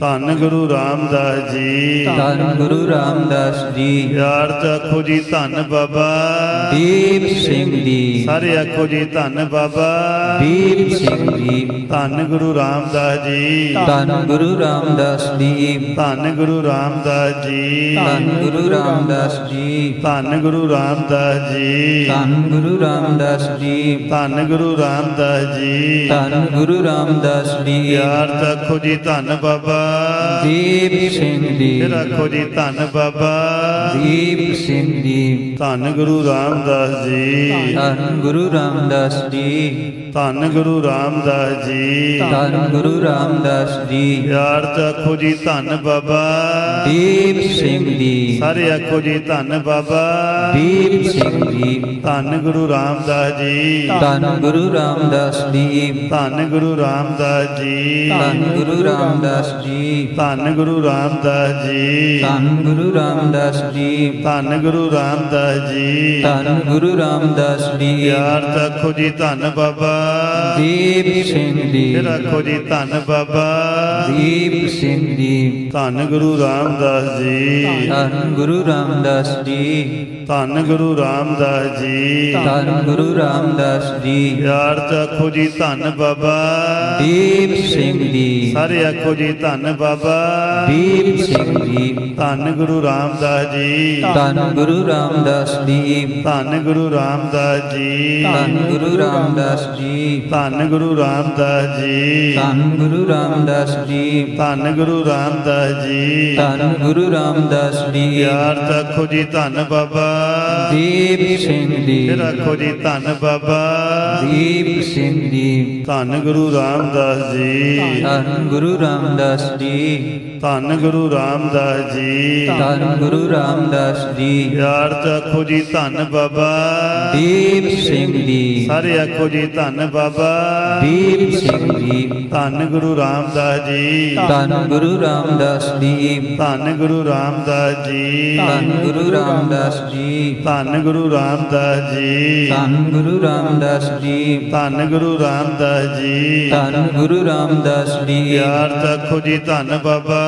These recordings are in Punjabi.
ਧੰਨ ਗੁਰੂ ਰਾਮਦਾਸ ਜੀ ਧੰਨ ਗੁਰੂ ਰਾਮਦਾਸ ਜੀ ਯਾਰ ਆਖੋ ਜੀ ਧੰਨ ਬਾਬਾ ਦੀਪ ਸਿੰਘ ਜੀ ਸਾਰੇ ਆਖੋ ਜੀ ਧੰਨ ਬਾਬਾ ਦੀਪ ਸਿੰਘ ਜੀ ਧੰਨ ਗੁਰੂ ਰਾਮਦਾਸ ਜੀ ਧੰਨ ਗੁਰੂ ਰਾਮਦਾਸ ਜੀ ਧੰਨ ਗੁਰੂ ਰਾਮਦਾਸ ਜੀ ਧੰਨ ਗੁਰੂ ਰਾਮਦਾਸ ਜੀ ਧੰਨ ਗੁਰੂ ਰਾਮਦਾਸ ਜੀ ਧੰਨ ਗੁਰੂ ਰਾਮਦਾਸ ਜੀ ਧੰਨ ਗੁਰੂ ਰਾਮਦਾਸ ਜੀ ਧੰਨ ਗੁਰੂ ਰਾਮਦਾਸ ਜੀ ਯਾਰ ਆਖੋ ਜੀ ਧੰਨ ਬਾਬਾ ਦੀਪ ਸਿੰਘ ਜੀ ਫਿਰ ਆਖੋ ਜੀ ਧੰਨ ਬਾਬਾ। ਦੀਪ ਸਿੰਘ ਜੀ ਧੰਨ ਗੁਰੂ ਰਾਮਦਾਸ ਜੀ। ਧੰਨ ਗੁਰੂ ਰਾਮਦਾਸ ਜੀ। ਧੰਨ ਗੁਰੂ ਰਾਮਦਾਸ ਜੀ। ਧੰਨ ਗੁਰੂ ਰਾਮਦਾਸ ਜੀ। ਯਾਰ ਆਖੋ ਜੀ ਧੰਨ ਬਾਬਾ। ਦੀਪ ਸਿੰਘ ਜੀ ਸਾਰੇ ਆਖੋ ਜੀ ਧੰਨ ਬਾਬਾ। ਦੀਪ ਸਿੰਘ ਜੀ ਧੰਨ ਗੁਰੂ ਰਾਮਦਾਸ ਜੀ। ਧੰਨ ਗੁਰੂ ਰਾਮਦਾਸ ਜੀ। ਧੰਨ ਗੁਰੂ ਰਾਮਦਾਸ ਜੀ। ਧੰਨ ਗੁਰੂ ਰਾਮਦਾਸ ਜੀ। ਧੰਨ ਗੁਰੂ ਰਾਮਦਾਸ ਜੀ। ਧੰਨ ਗੁਰੂ ਰਾਮਦਾਸ ਜੀ। ਧੰਨ ਗੁਰੂ ਰਾਮਦਾਸ ਜੀ। ਧੰਨ ਗੁਰੂ ਰਾਮਦਾਸ ਜੀ। ਯਾਰ ਆਖੋ ਜੀ ਧੰਨ ਬਾਬਾ। ਦੀਪ ਸਿੰਘ ਜੀ। ਫਿਰ ਆਖੋ ਜੀ ਧੰਨ ਬਾਬਾ। ਦੀਪ ਸਿੰਘ ਜੀ। ਧੰਨ ਗੁਰੂ ਰਾਮਦਾਸ ਜੀ। ਧੰਨ ਗੁਰੂ ਰਾਮਦਾਸ ਜੀ। ਧੰਨ ਗੁਰੂ ਰਾਮਦਾਸ ਜੀ। ਧੰਨ ਗੁਰੂ ਰਾਮਦਾਸ ਜੀ। ਯਾਰ ਆਖੋ ਜੀ ਧੰਨ ਬਾਬਾ। ਦੀਪ ਸਿੰਘ ਜੀ। ਸਾਰੇ ਆਖੋ ਜੀ ਧੰਨ ਬਾਬਾ ਦੀਪ ਸਿੰਘ ਜੀ ਧੰਨ ਗੁਰੂ ਰਾਮਦਾਸ ਜੀ ਧੰਨ ਗੁਰੂ ਰਾਮਦਾਸ ਜੀ ਧੰਨ ਗੁਰੂ ਰਾਮਦਾਸ ਜੀ ਧੰਨ ਗੁਰੂ ਰਾਮਦਾਸ ਜੀ ਧੰਨ ਗੁਰੂ ਰਾਮਦਾਸ ਜੀ ਧੰਨ ਗੁਰੂ ਰਾਮਦਾਸ ਜੀ ਧੰਨ ਗੁਰੂ ਰਾਮਦਾਸ ਜੀ ਧੰਨ ਗੁਰੂ ਰਾਮਦਾਸ ਜੀ ਯਾਰ ਆਖੋ ਜੀ ਧੰਨ ਬਾਬਾ ਦੀਪ ਸਿੰਘ ਜੀ ਫਿਰ ਆਖੋ ਜੀ ਧੰਨ ਬਾਬਾ ਦੀਪ ਸਿੰਘ ਜੀ ਧੰਨ ਗੁਰੂ ਰਾਮਦਾਸ ਜੀ ਧੰਨ ਗੁਰੂ ਰਾਮਦਾਸ ਜੀ ਧੰਨ ਗੁਰੂ ਰਾਮਦਾਸ ਜੀ ਧੰਨ ਗੁਰੂ ਰਾਮਦਾਸ ਜੀ ਯਾਰ ਆਖੋ ਜੀ ਧੰਨ ਬਾਬਾ ਦੀਪ ਸਿੰਘ ਜੀ ਸਾਰੇ ਆਖੋ ਜੀ ਧੰਨ ਬਾਬਾ ਦੀਪ ਸਿੰਘ ਜੀ ਧੰਨ ਗੁਰੂ ਰਾਮਦਾਸ ਜੀ ਧੰਨ ਗੁਰੂ ਰਾਮਦਾਸ ਜੀ ਧੰਨ ਗੁਰੂ ਰਾਮਦਾਸ ਜੀ ਧੰਨ ਗੁਰੂ ਰਾਮਦਾਸ ਜੀ ਧੰਨ ਗੁਰੂ ਰਾਮਦਾਸ ਜੀ ਧੰਨ ਗੁਰੂ ਰਾਮਦਾਸ ਜੀ ਧੰਨ ਗੁਰੂ ਰਾਮਦਾਸ ਜੀ ਧੰਨ ਗੁਰੂ ਰਾਮਦਾਸ ਜੀ ਯਾਰ ਆਖੋ ਜੀ ਧੰਨ ਬਾਬਾ।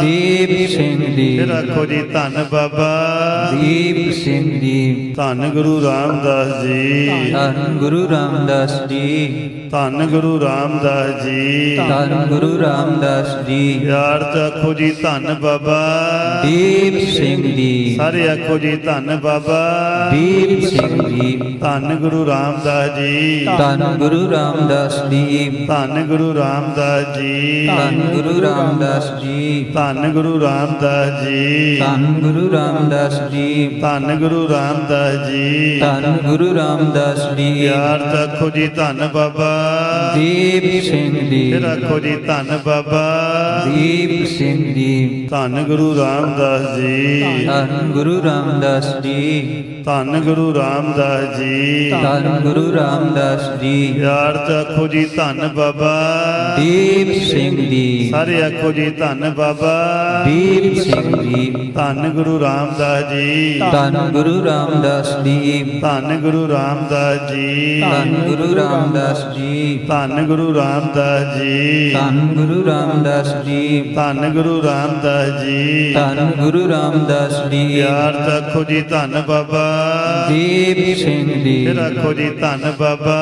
ਦੀਪ ਸਿੰਘ ਜੀ ਫਿਰ ਆਖੋ ਜੀ ਧੰਨ ਬਾਬਾ। ਦੀਪ ਸਿੰਘ ਜੀ ਧੰਨ ਗੁਰੂ ਰਾਮਦਾਸ ਜੀ। ਧੰਨ ਗੁਰੂ ਰਾਮਦਾਸ ਜੀ। ਧੰਨ ਗੁਰੂ ਰਾਮਦਾਸ ਜੀ। ਧੰਨ ਗੁਰੂ ਰਾਮਦਾਸ ਜੀ। ਯਾਰ ਆਖੋ ਜੀ ਧੰਨ ਬਾਬਾ। ਦੀਪ ਸਿੰਘ ਜੀ ਸਾਰੇ ਆਖੋ ਜੀ ਧੰਨ ਬਾਬਾ। ਦੀਪ ਸਿੰਘ ਜੀ ਧੰਨ ਗੁਰੂ ਰਾਮਦਾਸ ਜੀ। ਧੰਨ ਗੁਰੂ ਰਾਮਦਾਸ ਜੀ। ਧੰਨ ਗੁਰੂ ਰਾਮਦਾਸ ਜੀ। ਧੰਨ ਗੁਰੂ ਰਾਮਦਾਸ ਜੀ। ਧੰਨ ਗੁਰੂ ਰਾਮਦਾਸ ਜੀ। ਧੰਨ ਗੁਰੂ ਰਾਮਦਾਸ ਜੀ। ਧੰਨ ਗੁਰੂ ਰਾਮਦਾਸ ਜੀ। ਧੰਨ ਗੁਰੂ ਰਾਮਦਾਸ ਜੀ। ਯਾਰ ਆਖੋ ਜੀ ਧੰਨ ਬਾਬਾ। ਦੀਪ ਸਿੰਘ ਜੀ। ਫਿਰ ਆਖੋ ਜੀ ਧੰਨ ਬਾਬਾ। ਦੀਪ ਸਿੰਘ ਜੀ। ਧੰਨ ਗੁਰੂ ਰਾਮਦਾਸ ਜੀ। ਧੰਨ ਗੁਰੂ ਰਾਮਦਾਸ ਜੀ। ਧੰਨ ਗੁਰੂ ਰਾਮਦਾਸ ਜੀ। ਧੰਨ ਗੁਰੂ ਰਾਮਦਾਸ ਜੀ। ਯਾਰ ਆਖੋ ਜੀ ਧੰਨ ਬਾਬਾ। ਦੀਪ ਸਿੰਘ ਜੀ। ਸਾਰੇ ਆਖੋ ਜੀ ਧੰਨ ਬਾਬਾ ਦੀਪ ਸਿੰਘ ਜੀ ਧੰਨ ਗੁਰੂ ਰਾਮਦਾਸ ਜੀ ਧੰਨ ਗੁਰੂ ਰਾਮਦਾਸ ਜੀ ਧੰਨ ਗੁਰੂ ਰਾਮਦਾਸ ਜੀ ਧੰਨ ਗੁਰੂ ਰਾਮਦਾਸ ਜੀ ਧੰਨ ਗੁਰੂ ਰਾਮਦਾਸ ਜੀ ਧੰਨ ਗੁਰੂ ਰਾਮਦਾਸ ਜੀ ਧੰਨ ਗੁਰੂ ਰਾਮਦਾਸ ਜੀ ਧੰਨ ਗੁਰੂ ਰਾਮਦਾਸ ਜੀ ਯਾਰ ਆਖੋ ਜੀ ਧੰਨ ਬਾਬਾ ਦੀਪ ਸਿੰਘ ਜੀ ਫਿਰ ਆਖੋ ਜੀ ਧੰਨ ਬਾਬਾ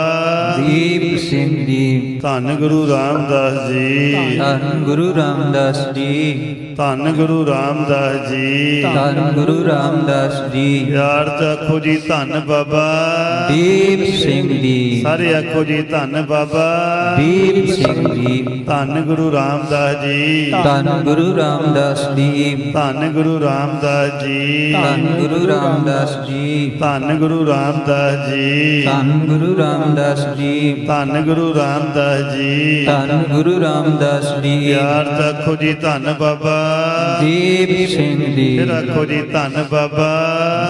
ਦੀਪ ਸਿੰਘ ਜੀ ਧੰਨ ਗੁਰੂ ਰਾਮਦਾਸ ਜੀ ਧੰਨ ਗੁਰੂ ਰਾਮਦਾਸ ਜੀ ਧੰਨ ਗੁਰੂ ਰਾਮਦਾਸ ਜੀ ਧੰਨ ਗੁਰੂ ਰਾਮਦਾਸ ਜੀ ਯਾਰ ਆਖੋ ਜੀ ਧੰਨ ਬਾਬਾ ਦੀਪ ਸਿੰਘ ਜੀ ਸਾਰੇ ਆਖੋ ਜੀ ਧੰਨ ਬਾਬਾ ਦੀਪ ਸਿੰਘ ਜੀ ਧੰਨ ਗੁਰੂ ਰਾਮਦਾਸ ਜੀ ਧੰਨ ਗੁਰੂ ਰਾਮਦਾਸ ਜੀ ਧੰਨ ਗੁਰੂ ਰਾਮਦਾਸ ਜੀ ਧੰਨ ਗੁਰੂ ਰਾਮਦਾਸ ਜੀ ਧੰਨ ਗੁਰੂ ਰਾਮਦਾਸ ਜੀ ਧੰਨ ਗੁਰੂ ਰਾਮਦਾਸ ਜੀ ਧੰਨ ਗੁਰੂ ਰਾਮਦਾਸ ਜੀ ਧੰਨ ਗੁਰੂ ਰਾਮਦਾਸ ਜੀ ਯਾਰ ਆਖੋ ਜੀ ਧੰਨ ਬਾਬਾ। ਦੀਪ ਸਿੰਘ ਜੀ ਫਿਰ ਆਖੋ ਜੀ ਧੰਨ ਬਾਬਾ।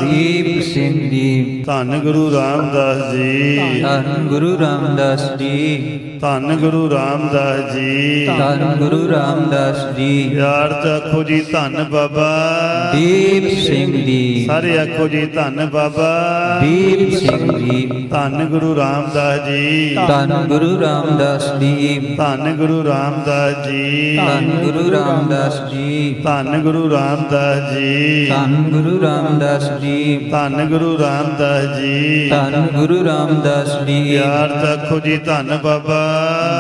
ਦੀਪ ਸਿੰਘ ਜੀ ਧੰਨ ਗੁਰੂ ਰਾਮਦਾਸ ਜੀ। ਧੰਨ ਗੁਰੂ ਰਾਮਦਾਸ ਜੀ। ਧੰਨ ਗੁਰੂ ਰਾਮਦਾਸ ਜੀ। ਧੰਨ ਗੁਰੂ ਰਾਮਦਾਸ ਜੀ। ਯਾਰ ਚ ਆਖੋ ਜੀ ਧੰਨ ਬਾਬਾ। ਦੀਪ ਸਿੰਘ ਜੀ ਸਾਰੇ ਆਖੋ ਜੀ ਧੰਨ ਬਾਬਾ। ਦੀਪ ਸਿੰਘ ਜੀ ਧੰਨ ਗੁਰੂ ਰਾਮਦਾਸ ਜੀ। ਧੰਨ ਗੁਰੂ ਰਾਮਦਾਸ ਜੀ। ਧੰਨ ਗੁਰੂ ਰਾਮਦਾਸ ਜੀ। ਧੰਨ ਗੁਰੂ ਰਾਮਦਾਸ ਜੀ। ਧੰਨ ਗੁਰੂ ਰਾਮਦਾਸ ਜੀ। ਧੰਨ ਗੁਰੂ ਰਾਮਦਾਸ ਜੀ। ਧੰਨ ਗੁਰੂ ਰਾਮਦਾਸ ਜੀ। ਧੰਨ ਗੁਰੂ ਰਾਮਦਾਸ ਜੀ। ਯਾਰ ਆਖੋ ਜੀ ਧੰਨ ਬਾਬਾ।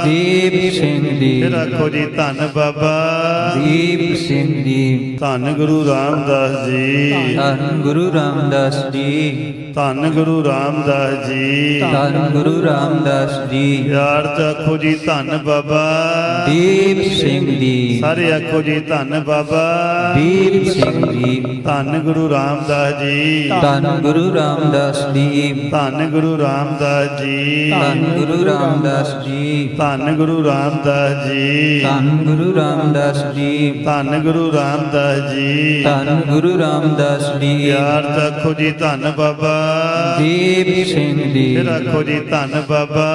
ਦੀਪ ਸਿੰਘ ਜੀ। ਫਿਰ ਆਖੋ ਜੀ ਧੰਨ ਬਾਬਾ। ਦੀਪ ਸਿੰਘ ਜੀ। ਧੰਨ ਗੁਰੂ ਰਾਮਦਾਸ ਜੀ। ਧੰਨ ਗੁਰੂ ਰਾਮਦਾਸ ਜੀ। ਧੰਨ ਗੁਰੂ ਰਾਮਦਾਸ ਜੀ। ਧੰਨ ਗੁਰੂ ਰਾਮਦਾਸ ਜੀ। ਯਾਰ ਆਖੋ ਜੀ ਧੰਨ ਬਾਬਾ। ਦੀਪ ਸਿੰਘ ਜੀ ਸਾਰੇ ਆਖੋ ਜੀ ਧੰਨ ਬਾਬਾ। ਦੀਪ ਸਿੰਘ ਜੀ। ਧੰਨ ਗੁਰੂ ਰਾਮਦਾਸ ਜੀ। ਧੰਨ ਗੁਰੂ ਰਾਮਦਾਸ ਜੀ। ਧੰਨ ਗੁਰੂ ਰਾਮਦਾਸ ਜੀ। ਧੰਨ ਗੁਰੂ ਰਾਮਦਾਸ ਜੀ। ਧੰਨ ਗੁਰੂ ਰਾਮਦਾਸ ਜੀ। ਧੰਨ ਗੁਰੂ ਰਾਮਦਾਸ ਜੀ। ਧੰਨ ਗੁਰੂ ਰਾਮਦਾਸ ਜੀ। ਧੰਨ ਗੁਰੂ ਰਾਮਦਾਸ ਜੀ। ਯਾਰ ਆਖੋ ਜੀ ਧੰਨ ਬਾਬਾ। ਦੀਪ ਸਿੰਘ ਜੀ। ਫਿਰ ਆਖੋ ਜੀ ਧੰਨ ਬਾਬਾ।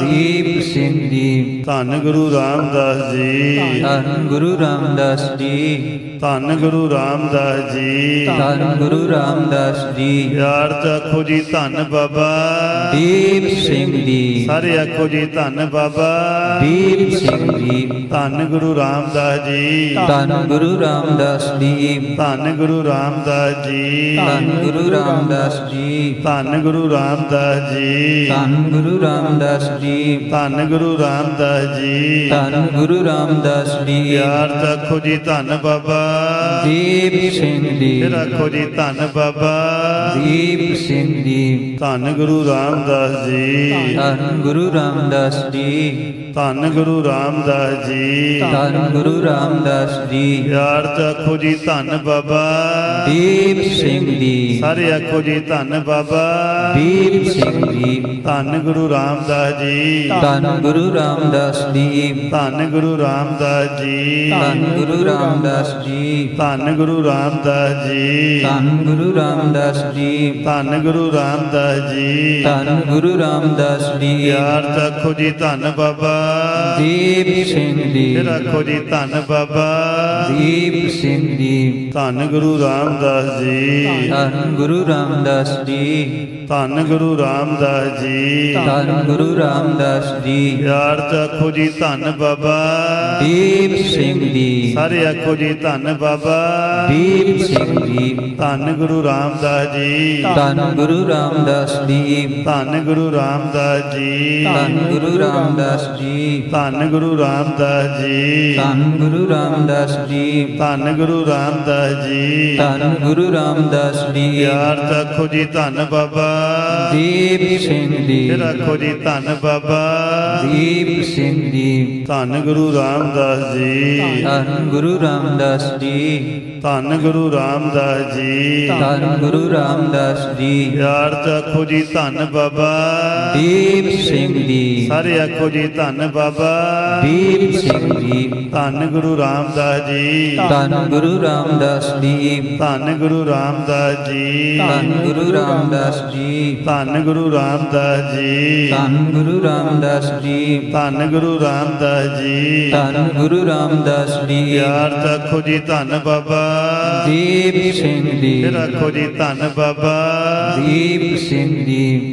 ਦੀਪ ਸਿੰਘ ਜੀ। ਧੰਨ ਗੁਰੂ ਰਾਮਦਾਸ ਜੀ। ਧੰਨ ਗੁਰੂ ਰਾਮਦਾਸ ਜੀ ਧੰਨ ਗੁਰੂ ਰਾਮਦਾਸ ਜੀ ਧੰਨ ਗੁਰੂ ਰਾਮਦਾਸ ਜੀ ਯਾਰ ਆਖੋ ਜੀ ਧੰਨ ਬਾਬਾ ਦੀਪ ਸਿੰਘ ਜੀ ਸਾਰੇ ਆਖੋ ਜੀ ਧੰਨ ਬਾਬਾ ਦੀਪ ਸਿੰਘ ਜੀ ਧੰਨ ਗੁਰੂ ਰਾਮਦਾਸ ਜੀ ਧੰਨ ਗੁਰੂ ਰਾਮਦਾਸ ਜੀ ਧੰਨ ਗੁਰੂ ਰਾਮਦਾਸ ਜੀ ਧੰਨ ਗੁਰੂ ਰਾਮਦਾਸ ਜੀ ਧੰਨ ਗੁਰੂ ਰਾਮਦਾਸ ਜੀ ਧੰਨ ਗੁਰੂ ਰਾਮਦਾਸ ਜੀ ਧੰਨ ਗੁਰੂ ਰਾਮਦਾਸ ਜੀ ਧੰਨ ਗੁਰੂ ਰਾਮਦਾਸ ਯਾਰ ਚ ਆਖੋ ਜੀ ਧੰਨ ਬਾਬਾ। ਦੀਪ ਸਿੰਘ ਜੀ ਫਿਰ ਆਖੋ ਜੀ ਧੰਨ ਬਾਬਾ। ਦੀਪ ਸਿੰਘ ਜੀ ਧੰਨ ਗੁਰੂ ਰਾਮਦਾਸ ਜੀ। ਧੰਨ ਗੁਰੂ ਰਾਮਦਾਸ ਜੀ। ਧੰਨ ਗੁਰੂ ਰਾਮਦਾਸ ਜੀ। ਧੰਨ ਗੁਰੂ ਰਾਮਦਾਸ ਜੀ। ਯਾਰ ਆਖੋ ਜੀ ਧੰਨ ਬਾਬਾ। ਦੀਪ ਸਿੰਘ ਜੀ ਸਾਰੇ ਆਖੋ ਜੀ ਧੰਨ ਬਾਬਾ। ਦੀਪ ਸਿੰਘ ਜੀ ਧੰਨ ਗੁਰੂ ਰਾਮਦਾਸ ਜੀ। ਧੰਨ ਗੁਰੂ ਰਾਮਦਾਸ ਜੀ। ਧੰਨ ਗੁਰੂ ਰਾਮਦਾਸ ਜੀ ਧੰਨ ਗੁਰੂ ਰਾਮਦਾਸ ਜੀ ਧੰਨ ਗੁਰੂ ਰਾਮਦਾਸ ਜੀ ਧੰਨ ਗੁਰੂ ਰਾਮਦਾਸ ਜੀ ਧੰਨ ਗੁਰੂ ਰਾਮਦਾਸ ਜੀ ਧੰਨ ਗੁਰੂ ਰਾਮਦਾਸ ਜੀ ਯਾਰ ਆਖੋ ਜੀ ਧੰਨ ਬਾਬਾ ਦੀਪ ਸਿੰਘ ਜੀ ਫਿਰ ਆਖੋ ਜੀ ਧੰਨ ਬਾਬਾ ਦੀਪ ਸਿੰਘ ਜੀ ਧੰਨ ਗੁਰੂ ਰਾਮਦਾਸ ਜੀ ਧੰਨ ਗੁਰੂ ਰਾਮਦਾਸ ਜੀ ਧੰਨ ਗੁਰੂ ਰਾਮਦਾਸ ਜੀ ਧੰਨ ਗੁਰੂ ਰਾਮਦਾਸ ਜੀ ਯਾਰ ਆਖੋ ਜੀ ਧੰਨ ਬਾਬਾ ਦੀਪ ਸਿੰਘ ਜੀ। ਸਾਰੇ ਆਖੋ ਜੀ ਧੰਨ ਬਾਬਾ। ਦੀਪ ਸਿੰਘ ਜੀ। ਧੰਨ ਗੁਰੂ ਰਾਮਦਾਸ ਜੀ। ਧੰਨ ਗੁਰੂ ਰਾਮਦਾਸ ਜੀ। ਧੰਨ ਗੁਰੂ ਰਾਮਦਾਸ ਜੀ। ਧੰਨ ਗੁਰੂ ਰਾਮਦਾਸ ਜੀ। ਧੰਨ ਗੁਰੂ ਰਾਮਦਾਸ ਜੀ। ਧੰਨ ਗੁਰੂ ਰਾਮਦਾਸ ਜੀ। ਧੰਨ ਗੁਰੂ ਰਾਮਦਾਸ ਜੀ। ਧੰਨ ਗੁਰੂ ਰਾਮਦਾਸ ਜੀ। ਯਾਰ ਆਖੋ ਜੀ ਧੰਨ ਬਾਬਾ। ਦੀਪ ਸਿੰਘ ਜੀ। ਫਿਰ ਆਖੋ ਜੀ ਧੰਨ ਬਾਬਾ। ਦੀਪ ਸਿੰਘ ਜੀ। ਧੰਨ ਗੁਰੂ ਰਾਮਦਾਸ ਜੀ ਧੰਨ ਗੁਰੂ ਰਾਮਦਾਸ ਜੀ ਧੰਨ ਗੁਰੂ ਰਾਮਦਾਸ ਜੀ ਧੰਨ ਗੁਰੂ ਰਾਮਦਾਸ ਜੀ ਯਾਰ ਆਖੋ ਜੀ ਧੰਨ ਬਾਬਾ ਦੀਪ ਸਿੰਘ ਜੀ ਸਾਰੇ ਆਖੋ ਜੀ ਧੰਨ ਬਾਬਾ ਦੀਪ ਸਿੰਘ ਜੀ ਧੰਨ ਗੁਰੂ ਰਾਮਦਾਸ ਜੀ ਧੰਨ ਗੁਰੂ ਰਾਮਦਾਸ ਜੀ ਧੰਨ ਗੁਰੂ ਰਾਮਦਾਸ ਜੀ ਧੰਨ ਗੁਰੂ ਰਾਮਦਾਸ ਜੀ ਧੰਨ ਗੁਰੂ ਰਾਮਦਾਸ ਜੀ ਧੰਨ ਗੁਰੂ ਰਾਮਦਾਸ ਜੀ ਧੰਨ ਗੁਰੂ ਰਾਮਦਾਸ ਜੀ ਧੰਨ ਗੁਰੂ ਰਾਮਦਾਸ ਜੀ। ਯਾਰ ਚ ਆਖੋ ਜੀ ਧੰਨ ਬਾਬਾ। ਦੀਪ ਸਿੰਘ ਜੀ। ਫਿਰ ਆਖੋ ਜੀ ਧੰਨ ਬਾਬਾ। ਦੀਪ ਸਿੰਘ ਜੀ।